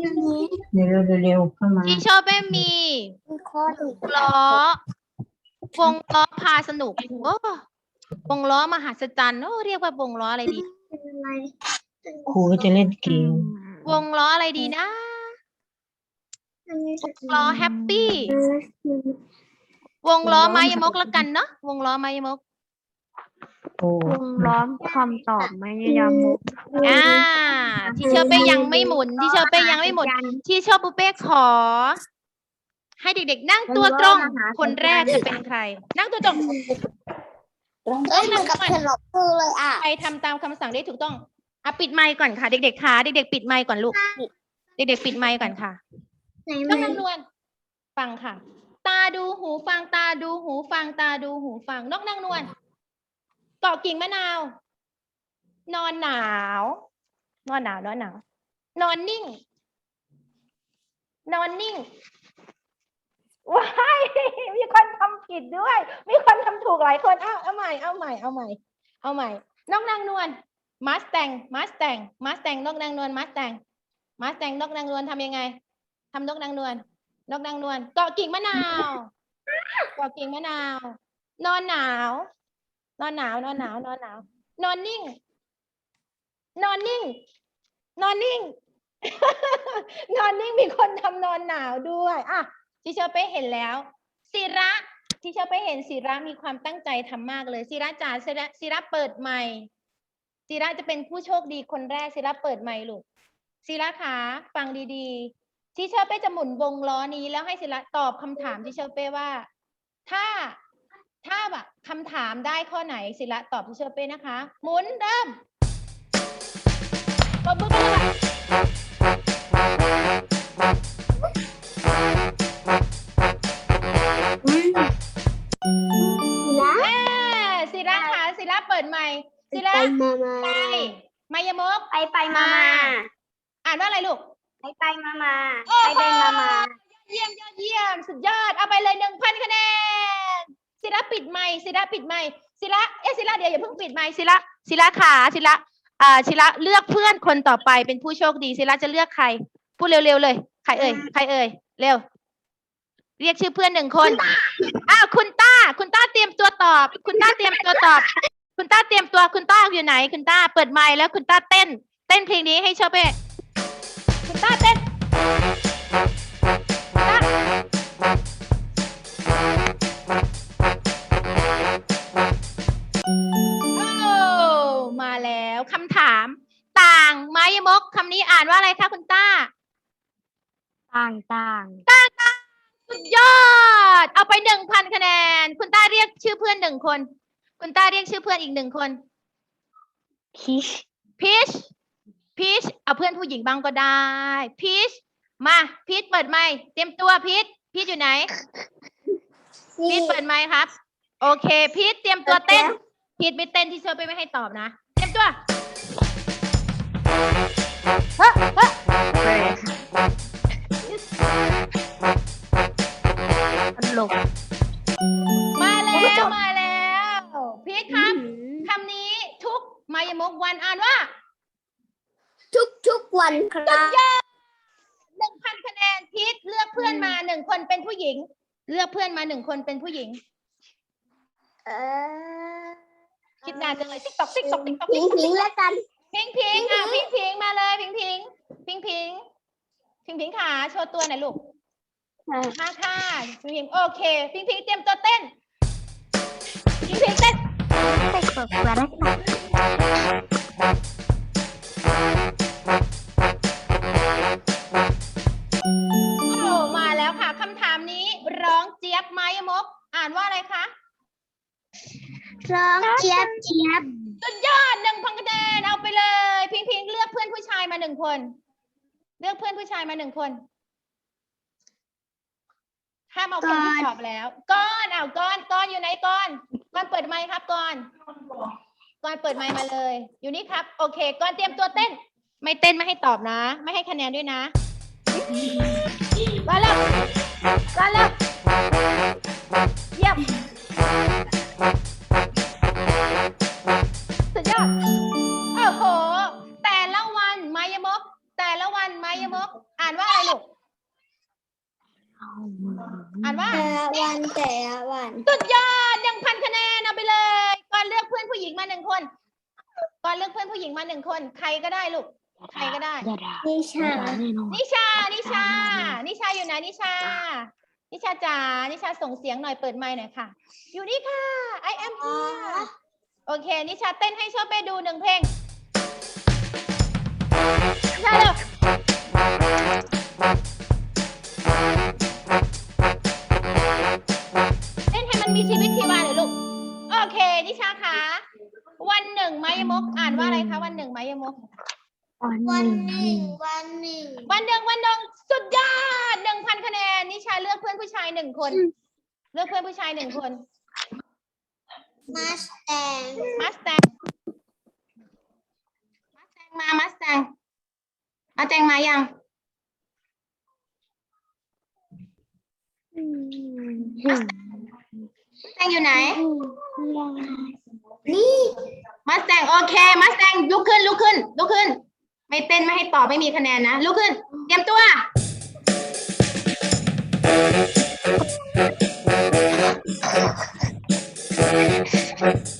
เร็วเร็วเข้ามาที่ชอบไม่มีล้อวงล้อพาสนุกโอ้วงล้อมหัศจรรย์โอ้เรียกว่าวงล้ออะไรดี ครูก็จะเล่นเกมวงล้ออะไรดีนะล้อแฮปปี้วงล้อไม้ยมกแล้วกันเนาะวงล้อไม้ยมก โอ้วงล้อมคำตอบไม่ยามุกอ่าที่เชอร์เป้ยังไม่หมุนที่เชอร์เป้ยังไม่หมุนที่ชอบปุเป้ขอ ให้เด็กๆ นั่งตัวตรง คนแรกจะเป็นใคร นั่งตัวตรงเอ้ยเหมือนกับขนมคือเลยอะใครทำตามคำสั่งได้ถูกต้องอะปิดไมค์ก่อนค่ะ เด็กๆค่ะเด็กๆปิดไมค์ก่อนลูก เด็กๆปิดไมค์ก่อนค่ะไหนต้องนำนวลฟังค่ะ ตาดูหูฟังตาดูหูฟังตาดูหูฟังนกนางนวล เกาะกิ่งมะนาว นอนหนาว นอนหนาวนอนหนาวนอนนิ่ง นอนนิ่งว้ายมีคนทำผิดด้วย มีคนทำถูกหลายคนเอ้าเอาใหม่เอาใหม่เอาใหม่ เอาใหม่นกนางนวลมัสแตงมัสแตงมัสแตงนกนางนวลมัสแตงมัสแตงนกนางนวลทำยังไงทำนกนางนวลนกนางนวลเกาะกิ่งมะนาวเกาะกิ่งมะนาว นอนหนาว นอนหนาวนอนหนาวนอนหนาวนอนนิ่ง นอนนิ่ง นอนนิ่ง นอนนิ่งมีคนทำนอนหนาวด้วยอะที่เชอร์เป้เห็นแล้วศิระที่เชอร์เป้เห็นศิระมีความตั้งใจทำมากเลยศิระจ๋าศิระศิระเปิดไมค์ศิระจะเป็นผู้โชคดีคนแรกศิระเปิดไมค์ลูกศิระขาฟังดีๆที่เชอร์เป้จะหมุนวงล้อนี้แล้วให้ศิระตอบคำถามที่เชอร์เป้ว่า ถ้า ถ้าแบบคำถามได้ข้อไหนศิระตอบที่เชอร์เป้นะคะ หมุนเริ่มตบมือไปเลยค่ะแม่ศิระค่ะศิระเปิดใหม่ศิระไปมามาไปมายมก ไปไปมามาอ่านว่าอะไรลูก ไปไปมามาไปไปมามา เยี่ยมยอดเยี่ยมสุดยอดเอาไปเลยหนึ่งพันคะแนน ศิระปิดไมค์ศิระปิดไมค์ศิระเอ๊ะศิระเดี๋ยวอย่าเพิ่งปิดไมค์ศิระศิระขาศิระอ่าศิระเลือกเพื่อนคนต่อไปเป็นผู้โชคดีศิระจะเลือกใคร พูดเร็วๆเลย ใครเอ่ยใครเอ่ยเร็ว เรียกชื่อเพื่อนหนึ่งคนอ้าวคุณต้า คุณต้าเตรียมตัวตอบ คุณต้าเตรียมตัวตอบ คุณต้าเตรียมตัวคุณต้าอยู่ไหน คุณต้าเปิดไมค์แล้วคุณต้าเต้น เต้นเพลงนี้ให้เชอเป้ นึ่งพันคะแนนคุณต้าเรียกชื่อเพื่อนหนึ่งคน คุณต้าเรียกชื่อเพื่อนอีกหนึ่งคนพีชพีชพีชเอาเพื่อนผู้หญิงบ้างก็ได้พีชมาพีชเปิดไมค์เตรียมตัวพีชพีชอยู่ไหนพีชเปิดไมค์ครับ โอเคพีชเตรียมตัวเต้นพีชไม่เต้นที่เชอร์ไปไม่ให้ตอบนะ เตรียมตัว อกเพื่อนมาหนึ่งคนเป็นผู้หญิง เลือกเพื่อนมาหนึ่งคนเป็นผู้หญิง เออคิดนานจังเลยติ๊กตอกติ๊กตอกติ๊กตอกพิงพิงแล้วกัน พิงพิงอะพิงพิงมาเลยพิงพิงพิงพิงพิงพิงขาโชว์ตัวหน่อยลูกมาค่ะพิงพิงโอเค พิงพิงเตรียมตัวเต้นพิงพิงเต้นไปกดกระดา เลือกเพื่อนผู้ชายมาหนึ่งคนห้ามเอาคนที่ตอบแล้ว ก้อนเอาก้อนก้อนอยู่ไหนก้อน ก้อนเปิดไมค์ครับก้อนก้อนเปิดไมค์มาเลย อยู่นี่ครับ โอเคก้อนเตรียมตัวเต้น ไม่เต้นไม่ให้ตอบนะ ไม่ให้คะแนนด้วยนะมาแล้วมาแล้ว เลือกเพื่อนผู้หญิงมาหนึ่งคน ใครก็ได้ลูก ใครก็ได้ นิชานิชา นิชา นิชาอยู่ไหนนิชา นิชาจ๋า นิชาส่งเสียงหน่อยเปิดไมค์หน่อยค่ะ อยู่นี่ค่ะ I am here โอเค นิชาเต้นให้ชอบไปดูหนึ่งเพลงนิชาเร็ว วันหนึ่งไมายมก อ่านว่าอะไรคะวันหนึ่งไมายมก วันหนึ่งวันหนึ่งวันหนึ่งวันหนึ่งสุดยอดหนึ่งพันคะแนนนิชาเลือกเพื่อนผู้ชายหนึ่งคน เลือกเพื่อนผู้ชายหนึ่งคนมาสแตงมัสแตงมัสแตงมามัสแตงมาแตงมายังมัสแตงอยู่ไหนนี่ มัสแตงโอเค มัสแตงลุกขึ้นลุกขึ้นลุกขึ้น ไม่เต้นไม่ให้ตอบไม่มีคะแนนนะลุกขึ้น เตรียมตัว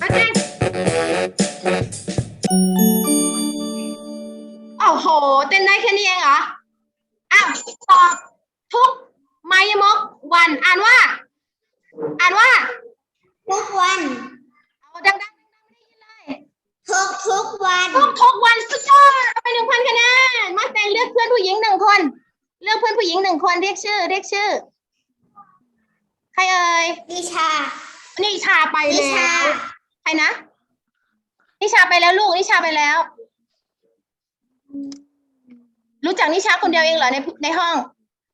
มัสแตงโอ้โห เต้นได้แค่นี้เองเหรออ้าวตอบทุกมายมกวันอ่านว่า อ่านว่า ทุกวัน เอาดังๆ ทุกทุกวันทุกทุกวันสุดยอดเอาไปหนึ่งพันคะแนนมาแต่งเลือกเพื่อนผู้หญิงหนึ่งคน เลือกเพื่อนผู้หญิงหนึ่งคนเรียกชื่อ เรียกชื่อ ใครเอ่ยนิชา นิชาไปนิแล้ชา วใครนะนิชาไปแล้วลูกนิชาไปแล้ว รู้จักนิชาคนเดียวเองเหรอในในห้อง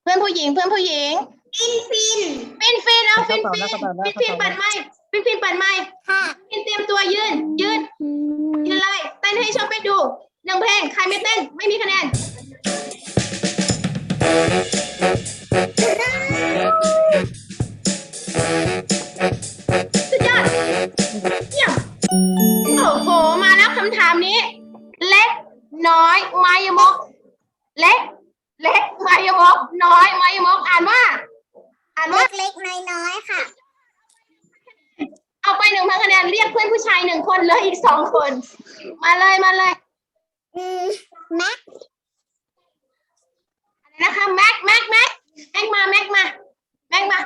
เพื่อนผู้หญิง เพื่อนผู้หญิง ฟินฟินฟินฟินเอาฟินฟินฟินฟินเปิดไมค์ฟินฟินเปิดไมค์ค่ะ ฟินเตรียมตัวยืนยืน ยินเลยเต้นให้ชมไปดูหนึ่งเพลงใครไม่เต้นไม่มีคะแนน งพันคะแนนเรียกเพื่อนผู้ชายหนึ่งคนเหลยอีกสองคน มาเลยมาเลยอืมแม็กอะไรนะคะแม็กแม็กแม็กแม็กมาแม็กมาแม็กมา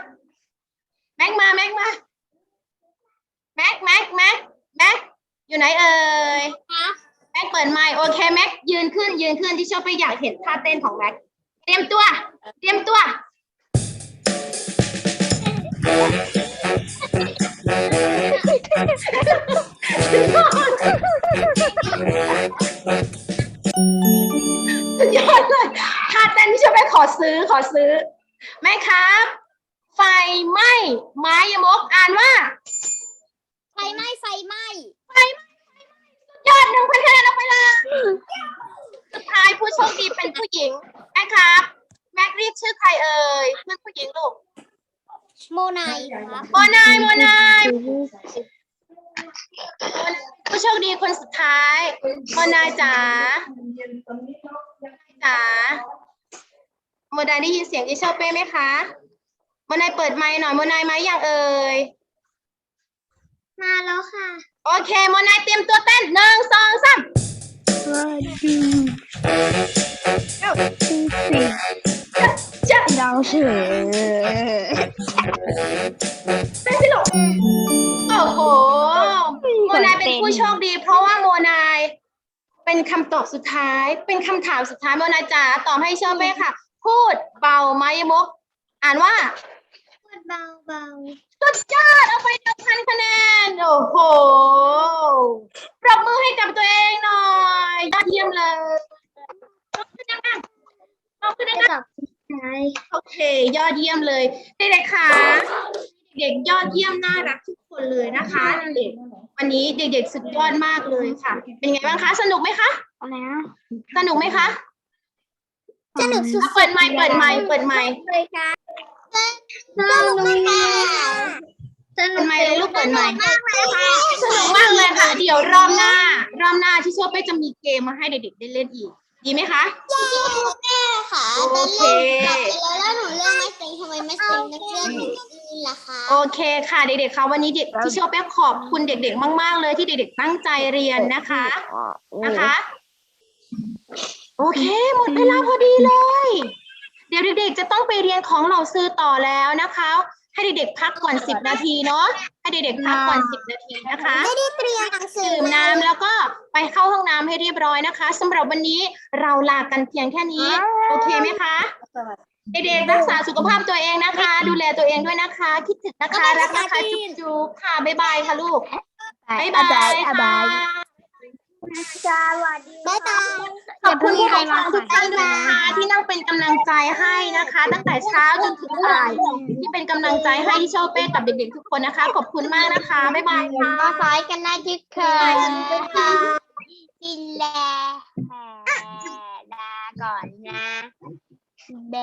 แม็กมาแม็กมาแม็กแม็กแม็กแม็กอยู่ไหนเอ่ยแม็กเปิดไมค์โอเคแม็กยืนขึ้นยืนขึ้นที่ชอบไปอยากเห็นท่าเต้นของแม็กเตรียมตัว เตรียมตัว สุดยอดเลยท่าเต้นที่ชอบไปขอซื้อขอซื้อ แม่ครับ ไฟไหม้ไม้ยมกอ่านว่า ไฟไหม้ไฟไหม้ไฟไหม้ไฟไหม้สุดยอดหนึ่งพันคะแนนเอาไปเลยสุดท้ายผู้โชคดีเป็นผู้หญิงแม่ครับ แม็กเรียกชื่อใครเอ่ยเพื่อนผู้หญิงลูกโมนายครับโมนายโมนาย ผู้โชคดีคนสุดท้ายโมนายจ๋าจ๋าโมนายได้ยินเสียงดิเชอร์เป้ไหมคะโมนายเปิดไมค์หน่อยโมนายไหมค์ยังเอ่ยมาแล้วค่ะ โอเคโมนายเตรียมตัวเต้นหนึ่งสองสามจะดาวเสือ เป็นคำตอบสุดท้าย เป็นคำถามสุดท้ายโมนายจ๋าตอบให้เชอร์เป้ค่ะ พูดเป่าไม้มก อ่านว่า พูดเบาเบาสุดยอดเอาไปหนึ่งพันคะแนน โอ้โห ปรบมือให้กับตัวเองหน่อยยอดเยี่ยมเลยปรบมือดังๆปรบมือดังกับใช่ๆโอเค ยอดเยี่ยมเลยเด็กๆค่ะ เด็กๆยอดเยี่ยมน่ารักทุกคนเลยนะคะเด็กๆ วันนี้เด็กๆสุดยอดมากเลยค่ะ เป็นไงบ้างคะ สนุกไหมคะ อะไรนะสนุกไหมคะสนุกสุดอะเปิดไมค์เปิดไมค์เปิดไมค์เลยค่ะสนุกมากสนุเปิกดไมค์เลยลูกเปิดไมค์มากเลยค่ะสนุกมากเลยค่ะ เดี๋ยวรอบหน้ารอบหน้าที่เชื่อเป้จะมีเกมมาให้เด็กๆได้เล่นอีก ดีไหมคะแม่ค่ะโอเค ล่ะคะโอเคค่ะเด็กๆคะวันนี้เด็กที่เชอแป๊บขอบคุณเด็ก ๆ มาก ๆ เลยที่เด็ก ๆ ตั้งใจเรียนนะคะนะคะ โอเค หมดเวลาพอดีเลย เดี๋ยวเด็กๆจะต้องไปเรียนของเหล่าซื้อต่อแล้วนะคะ ให้เด็กๆพักก่อนสิบนาทีเนาะให้เด็กๆพักก่อนสิบนาทีนะคะไม่ได้เตรียมหนังสือดื่มน้ำแล้วก็ไปเข้าห้องน้ำให้เรียบร้อยนะคะสำหรับวันนี้เราลากันเพียงแค่นี้ โอเคไหมคะ เด็กๆรักษาสุขภาพตัวเองนะคะ ดูแลตัวเองด้วยนะคะ คิดถึงนะคะรักนะคะจุ๊บๆค่ะบ๊ายบายค่ะลูกบ๊ายบายค่ะสวัสดีบ๊ายบายขอบคุณผู้ปกครองทุกท่านด้วยนะคะที่นั่งเป็นกำลังใจให้นะคะ ตั้งแต่เช้าจนถึงบ่ายที่เป็นกำลังใจให้ที่โชเป้กับเด็ก ๆ ทุกคนนะคะ ขอบคุณมากนะคะบ๊ายบายค่ะมาคอยกันนะทุกคนกินแลลาก่อนนะ แบ